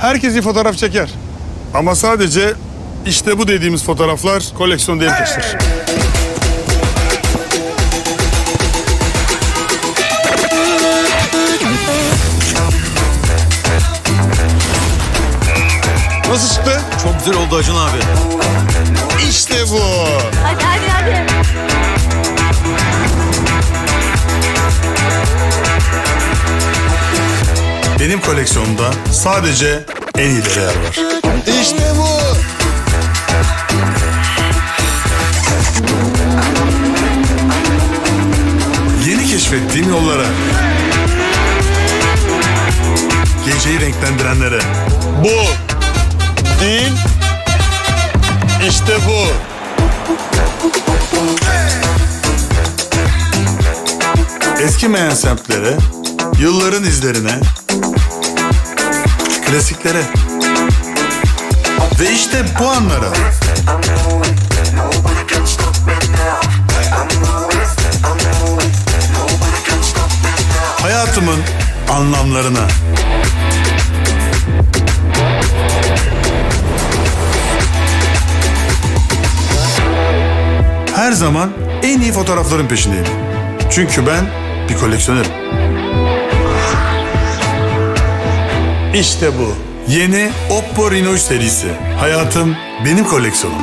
Herkes iyi fotoğraf çeker. Ama sadece işte bu dediğimiz fotoğraflar koleksiyon değil taşır. Nasıl çıktı? Çok güzel oldu Acun abi. İşte bu. Hadi hadi. Benim koleksiyonumda sadece en iyileri yer var. İşte bu. Yeni keşfettiğim yollara. Geceyi renklendirenlere. Bu. Değil. İşte bu. Eskimeyen semtlere, yılların izlerine, klasiklere ve işte bu anlara. Hayatımın anlamlarına. Her zaman en iyi fotoğrafların peşindeyim. Çünkü ben bir koleksiyonerim. İşte bu. Yeni Oppo Reno 3 serisi. Hayatım benim koleksiyonum.